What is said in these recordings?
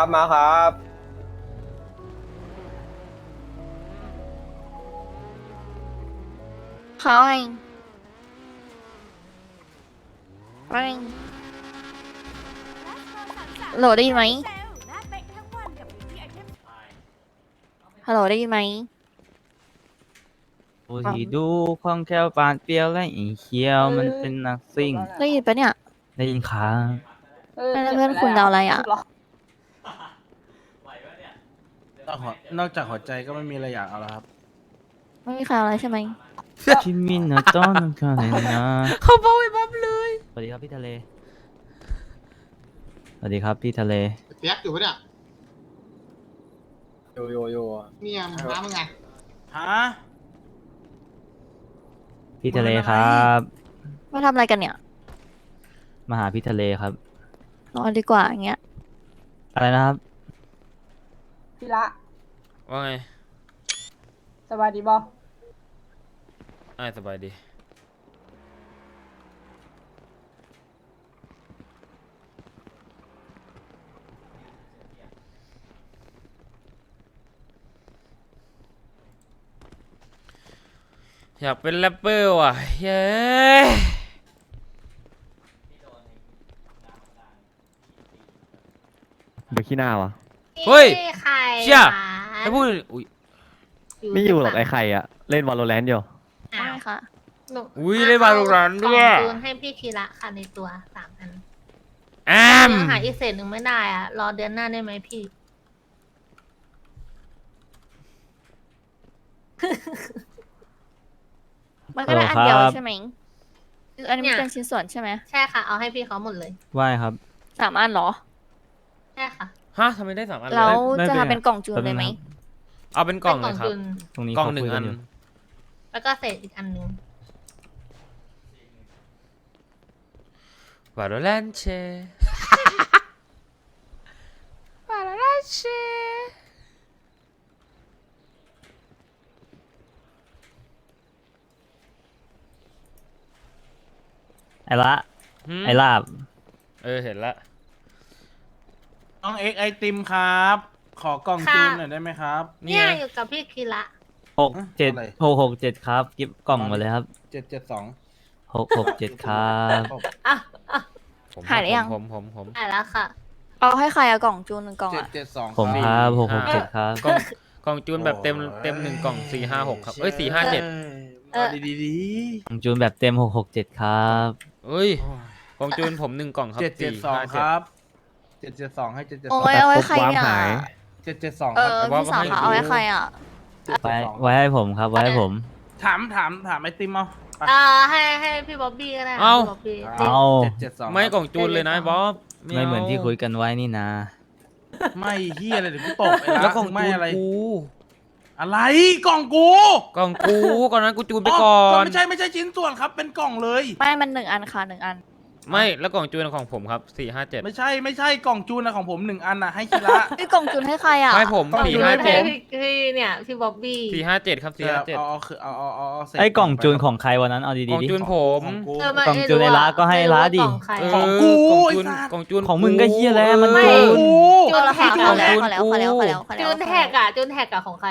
ครับมาครับเขาไงไงฮัลโหลได้ยินไหมฮัลโหลได้ยินไหมโอ้ยดูคล่องแคล่วปานเปรียวและอีเขียวมันเป็นนักซิ่งได้ยินปะเนี่ยได้ยินขาแล้วเพื่อนคุณเอาอะไรอะ นอกหัวนอกจากหัวใจก็ไม่มีอะไรอยากเอาแล้วครับ ไม่มีใครเอาอะไรใช่ไหมคิมินาโต้นคาเลนะเขาบอกไอ้บ๊อบเลย สวัสดีครับพี่ทะเล สวัสดีครับพี่ทะเล เปียกอยู่ปะเนี่ยโยโยโยเนี่ยมึงน้ำมึงไงฮะพี่ทะเลครับ มาทำอะไรกันเนี่ย มาหาพี่ทะเลครับ นอนดีกว่าอย่างเงี้ย อะไรนะครับ พี่ละว่าไงสบายดีบออ้ายสบายดี อยากเป็นแรปเปอร์ว่ะ เย้เดี๋ยวขี้หน้าวะ เฮ้ยใครเชี่ยถ้าพูดอุ้ย ไม่อยู่หรอกไอ้ไข่อะเล่นวอลโลแรนต์อยู่ไม่ค่ะอุ้ยได้บาลูรันด้วยจูนให้พี่คีระค่ะในตัวสามอันแอมยังหาอีกเศษหนึ่งไม่ได้อะ รอเดือนหน้าได้ไหมพี่ มันก็ได้อันเดียวใช่ไหมคืออันนี้เนี่มันยเป็นชิ้นส่วนใช่ไหมใช่ค่ะ เอาให้พี่เขาหมดเลย ว่ายครับ สามอันเหรอ ใช่ค่ะ ฮะทำไมได้สามอันเลแล้ยวไม่จะเป็นไรทำเป็นกล่องจูนเลยไหม เอาเป็นกล่องเลยครับ จุนตรงนี้กล่องเขาหนึ่งคุยอักันนอยู่แล้วก็เศษอีกอันหนึ่งวาโลแรนเชวาโลแรนเชไอ้ละหืมไอ้ลาบ เออ เห็นละ น้องเอ็กไอติมครับ ขอกล่องจูนหน่อยได้ไหมครับเนี่ยอยู่กับพี่คีระหกเจ็ดอะไรหกหกเจ็ดครับกิฟกล่องมาเลยครับเจ็ดเจ็ดสองหกหกเจ็ดครับอะอะผมหายหรือยัง ผมผมผมอะแล้วค่ะ เอาให้ใครอะกล่องจูนหนึ่งกล่องเจ็ดอะเจ็ดสองผมครับหกหกเจ็ดครับ กล่องกล่องจูนแบบเต็มเต็มหนึ่งกล่องสี่ห้าหกครับเอ้ยสี่ห้าเจ็ดเออ ดีดีดีกล่องจูนแบบเต็มหกหกเจ็ดครับเอ้ยกล่องจูนผมหนึ่งกล่องครับเจ็ดเจ็ดสี่สองห้าคเจ็ดรับ เจ็ดเจ็ดสองให้เจ็ดเจ็ดสโอ้องยเอาไว้ปุ๊บใครวาร์ปเนี่ยหายเจ็ดเจ็ดสองเอครับอพี่สาวค่ะเอาไว้ใครอะเจ็ดไว้เจ็ดสองไว้ให้ผมครับ ไว้ให้ผม ถามถามถามไอติมเอาไปอ่าให้ให้พี่บ๊อบบี้ก็ได้ค่ะเอ้า พี่บ๊อบบี้ เอา เจ็ดเจ็ดสองไม่กล่องจูนเลยนะบ๊อบไม่เหมือนที่คุยกันไว้นี่นะ ไม่เฮียอะไรเดี๋ยวกูตบไอ้แล้วกล่องไม่จูนอะไร กูอะไรกล่องกูกล่องกูก่อนนั้นกูจูนไปก่อน ไม่ใช่ไม่ใช่ชิ้นส่วนครับ เป็นกล่องเลย ไม่มันหนึ่งอันค่ะหนึ่งอัน ไม่แล้วกล่องจูนของผมครับสี่ห้าเจ็ดไม่ใช่ไม่ใช่กล่องจูนนะของผมหนึ่งอันนะให้คิระ พี่กล่องจูนให้ใครอะไม่ผมกล่องสี่จูนห้าให้เจ็ดผมพี่พี่เนี่ยพี่บ๊อบบี้สี่ห้าเจ็ดครับสี่เดี๋ยวห้าเจ็ดเอาเอาคือเอาเอาเอาเอาเศษไอ้กล่องจูนของใครวันนั้นเอาดีกล่องๆดิ จูนผม ของกูเออไม่กล่องจูนในร้านก็ให้ร้านดิ ไม่รู้ว่ากล่องใครเออของกูกล่องจูนไอ้สัตว์ กล่องจูน ของมึงก็เฮียแล้วมัน ไม่ จูนกูเอาละค่ะจูเขานแล้วแท็กเขาแล้วเขาแล้วเขาแล้วเขาแล้วจูนแท็กอะจูนแท็กอะของใคร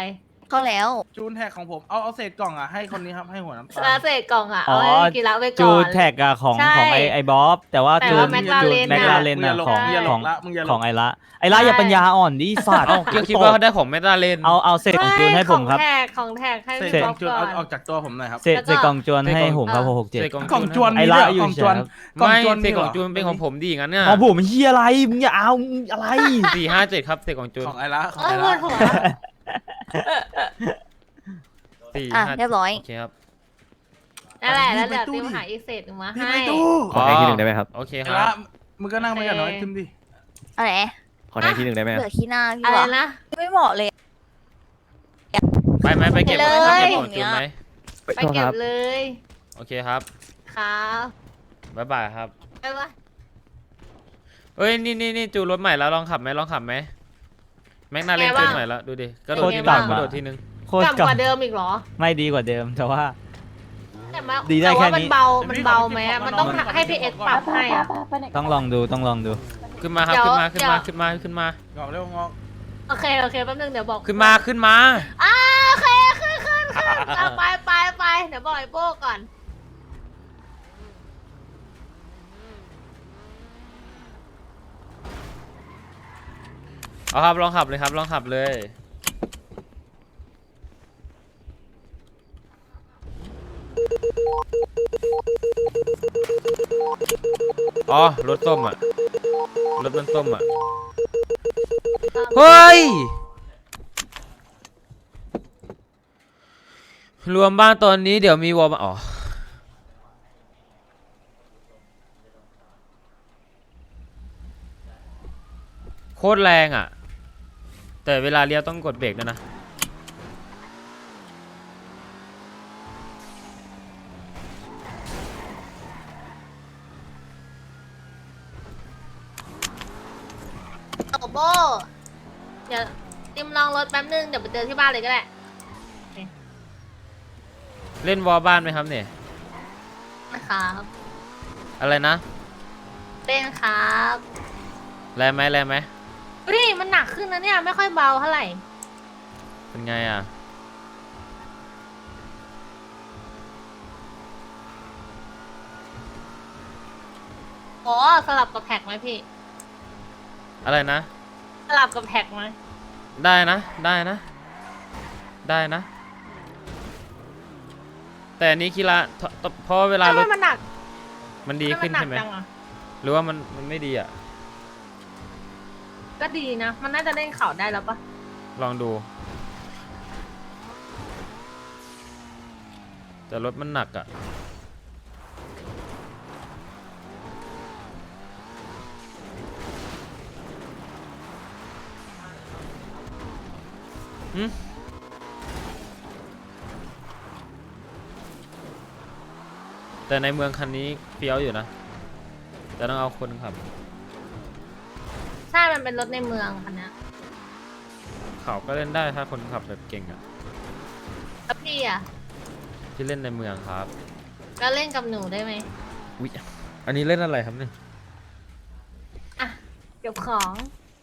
เขาแล้วจูนแท็กของผมเอาเอาเศษกล่องอะให้คนนี้ครับให้หัวน้ำตาแล้วลเศษกล่องอะอ๋เอาอให้กีฬาไว้ก่อน จูนแท็กอะของใช่ของไอไอบ๊อบ แต่ว่าแต่จูว่านแม็กลาจูนเรนแม็กลาเรนมึงอย่าอะหลงของมึงอย่าหลของงละมึงอย่าหลของงไอละไอละอย่าปัญญาอ่อนดิสัตว์เอ้าก็คิดว่าเขาได้ของเมตาเลน เอาเอาเศษของจูนให้ผมครับของแท็กของแท็กให้เศษพี่กบ๊ล่ออบงจูนก่อเอานออกจากตัวผมหน่อยครับเศษเศษกล่องจวนให้ผมครับหกหกเจ็ดเศษกล่องจวนไอมีละด้วยอยู่กล่องจเฉวยนครับกล่องไม่จวนเศมีษเหกรล่อองจูนเป็นของผมดีงั้นเนี่ยของผมเฮียอะไรมึงอย่าเอามึงอะไร สี่ห้าเจ็ดครับเศษกล่องจูนของไอ้ละของเอไอ้อปวละดหัว สี่อะห้าเรียบร้อย โอเคครับนั่นแหละแล้วเดี๋ยวติมหาอีกเศษหนึ่งมาพี่ให้ไปตู้ขอแทงทีหนึ่งได้ไหมครับ โอเคคไอ้รัละบมึงก็นั่งไปกันหน่อยโอเคทิมดิอะไรขอแทงทีหนึ่งได้ไหมคเหรับลือขี้หน้าพี่อะไรวะนะ ไม่เหมาะเลย ไปไหมไปเก็บไปเลย ไปเก็บกล่องจูนไหมไปเก็บเลยโอเคครับครับบ๊ายบายครับไปวะเอ้ยนี่นี่นี่จูนรถใหม่แล้วลองขับไหมลองขับไหม แม็กนาเล่นจูนใหม่แล้วดูดิกระโดดทีนึงกระโดดทีนึงโคตรต่ำกกว่าเดิมอีกเหรอ ไม่ดีกว่าเดิมแต่ว่า แต่ว่าดีได้แต่ว่าแค่นี้ มันเบา มันเบาไหมอะมันต้องให้พี่เอ็กซ์ปรับให้อะ ต้องลองดูต้องลองดู ขึ้นมาครับเดี๋ยวขึ้นมาขึ้นมาเดี๋ยวขึ้นมาขึ้นมา งอกเร็วงอกโอเค โอเค แป๊บนึงเดี๋ยวบอกขึ้นมาขึ้นมา อ่าโอเค ขึ้นขึ้นขึ้นอะไปไปไปเดี๋ยวบอกไอ้โป้ก่อน เอาครับลองขับเลยครับลองขับเลยอ๋อรถส้มอะรถมันส้มอะเฮ้ยรวมบ้านตอนนี้เดี๋ยวมีวอลมอ๋อโคตรแรงอะ แต่เวลาเลี้ยวต้องกดเบรกด้วยนะ โอ้โบ เดี๋ยวติมลองรถแป๊บนึง เดี๋ยวไปเจอที่บ้านเลยก็ได้ เล่นวอลบ้านไหมครับเนี่ย นะครับ อะไรนะเล่นครับ แรงไหมแรงไหม เฮ้ยมันหนักขึ้นนะเนี่ยไม่ค่อยเบาเท่าไหร่เป็นไงอะ อ๋อสลับกับแท็กไหมพี่ อะไรนะ สลับกับแท็กไหมได้นะ ได้นะ ได้นะ แต่อันนี้คีระททเพราะเวลารทำไมถมันหนักมันดีขึ้นทำใช่ไหมจังอะหรือว่ามันมันไม่ดีอะ ก็ดีนะ มันน่าจะเล่นเข่าได้แล้วปะลองดู แต่รถมันหนักอะหืมแต่ในเมืองคันนี้เฟี้ยวอยู่นะ แต่ต้องเอาคนขับ มันเป็นรถในเมืองคันเนี้ยเขาก็เล่นได้ถ้าคนขับแบบเก่งอะแล้วพี่อะที่เล่นในเมืองครับแล้วเล่นกับหนูได้ไหมวิอันนี้เล่นอะไรครับเนี่ยอะเก็บของ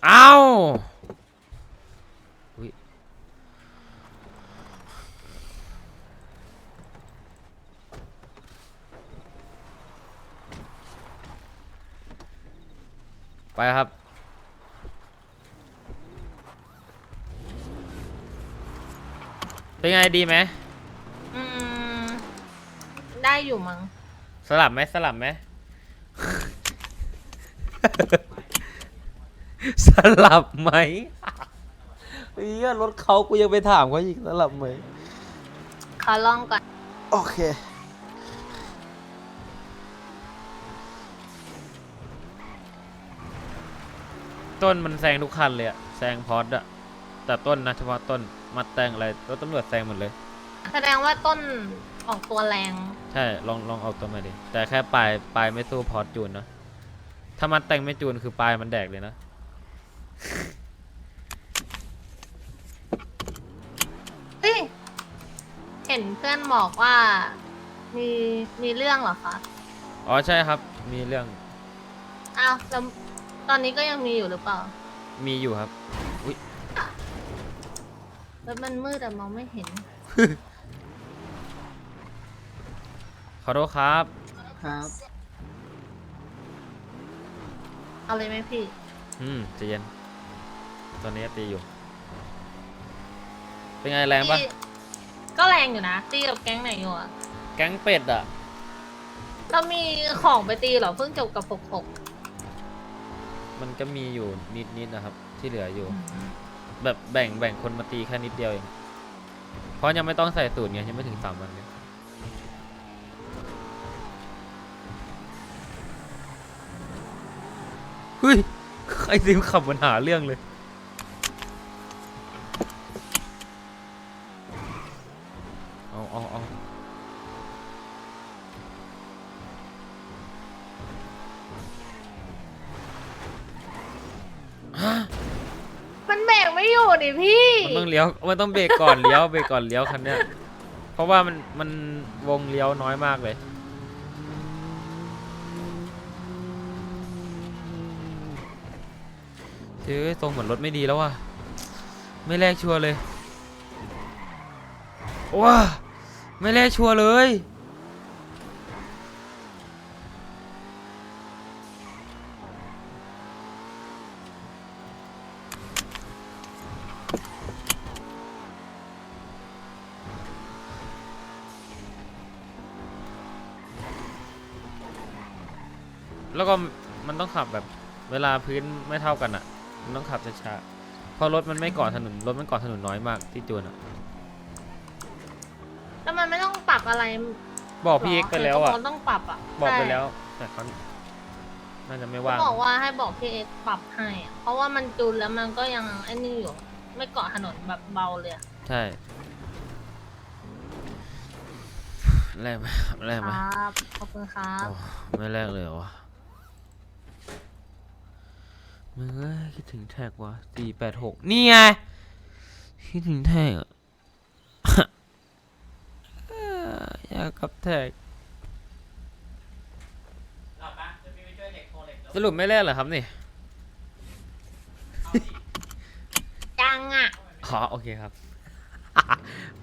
อ้าวอุ๊ยไปครับ เป็นไงดีไหมอืม ได้อยู่มั้ง สลับไหมสลับไหม สลับไหมเฮ้ยรถเขากูยังไปถามเขาอีกสลับไหม ขอลองก่อน โอเค ต้นมันแซงทุกคันเลยอะแซงพอดอะแต่ต้นนะเฉพาะต้น มาแต่งอะไรรถตำรวจแซงหมดเลย แสดงว่าต้นออกตัวแรง ใช่ ลองลองเอาตัวมาดิ แต่แค่ปลายปลายไม่สู้พอดจูนนะถ้ามันแต่งไม่จูนคือปลายมันแดกเลยนะ เฮ้ย เห็นเพื่อนบอกว่า มีมีเรื่องเหรอคะอ๋อใช่ครับ มีเรื่อง อ้าวแล้วตอนนี้ก็ยังมีอยู่หรือเปล่า มีอยู่ครับ แล้วมันมืดแต่มองไม่เห็น ขอโทษครับ ครับเอาเลยไหมพี่ อืมใจเย็น ตอนนี้ตีอยู่ เป็นไงแรงปะพี่ก็แรงอยู่นะตีกับแก๊งไหนอยู่อะแก๊งเป็ดอะเรามีของไปตีเหรอเพิ่งจบกับหกหกมันก็มีอยู่นิดนิดๆนะครับ ที่เหลืออยู่ แบบแบ่งแบ่งคนมาตีแค่นิดเดียวเอง เพราะยังไม่ต้องใส่สูตรไงยังไม่ถึงสามวันเลยเฮ้ยใครซิมขับมันหาเรื่องเลยเอาเอาเอา ดิพี่มันต้องเลี้ยวมันต้องเบรกก่อนเลี้ยวเบรกก่อนเลี้ยวคันเนี้ยเพราะว่ามันมันวงเลี้ยวน้อยมากเลยพเจ๊ทรงเหมือนรถไม่ดีแล้วว่ะไม่แลกชัวร์เลยว้าไม่แลกชัวร์เลย แล้วก็มันต้องขับแบบเวลาพื้นไม่เท่ากันอะ มันต้องขับช้าๆเพราะรถมันไม่เกาะถนนรถมันเกาะถนนน้อยมากที่จูนอะ แล้วมันไม่ต้องปรับอะไรบอกพี่เอ็กซ์ไปแล้วอะเห็นเขาต้องปรับอะบอกไปใช่แล้ว แต่เขาน่าจะไม่เขาว่างบอกว่าให้บอกพี่เอ็กซ์ปรับให้อะเพราะว่ามันจูนแล้วมันก็ยังไอ้นี่อยู่ ไม่เกาะถนนแบบเบาเลยอะใช่แรกไหมแรกคไหมรับขอบคุณครับ โอ้ไม่แรกเลยเหรอวะ มึงเอ้ยคิดถึงแท็กวะสี่แปดหกนี่ไง คิดถึงแท็กอะเอ้ออยากกับแท็กสรุปไม่แรกเหรอครับนี่จังอะอ๋อโอเคครับ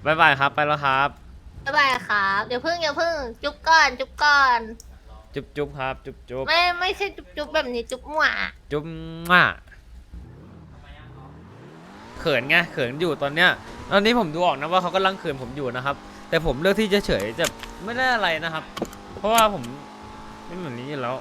บายบายครับไปแล้วครับ บ๊ายบายครับ เดี๋ยวพึ่งเดี๋ยวพึ่ง จุ๊บก่อน จุ๊บก่อน จุ๊บจุ๊บครับ จุ๊บจุ๊บไม่ไม่ใช่จุ๊บจุ๊บแบบนี้จุ๊บหวาจุ๊บม่าเขินไงเขินอยู่ตอนเนี้ยตอนนี้ผมดูออกนะว่าเขากำลังเขินผมอยู่นะครับ แต่ผมเลือกที่จะเฉยจะไม่ได้อะไรนะครับ เพราะว่าผมไม่เหมือนนี้อยู่แล้ว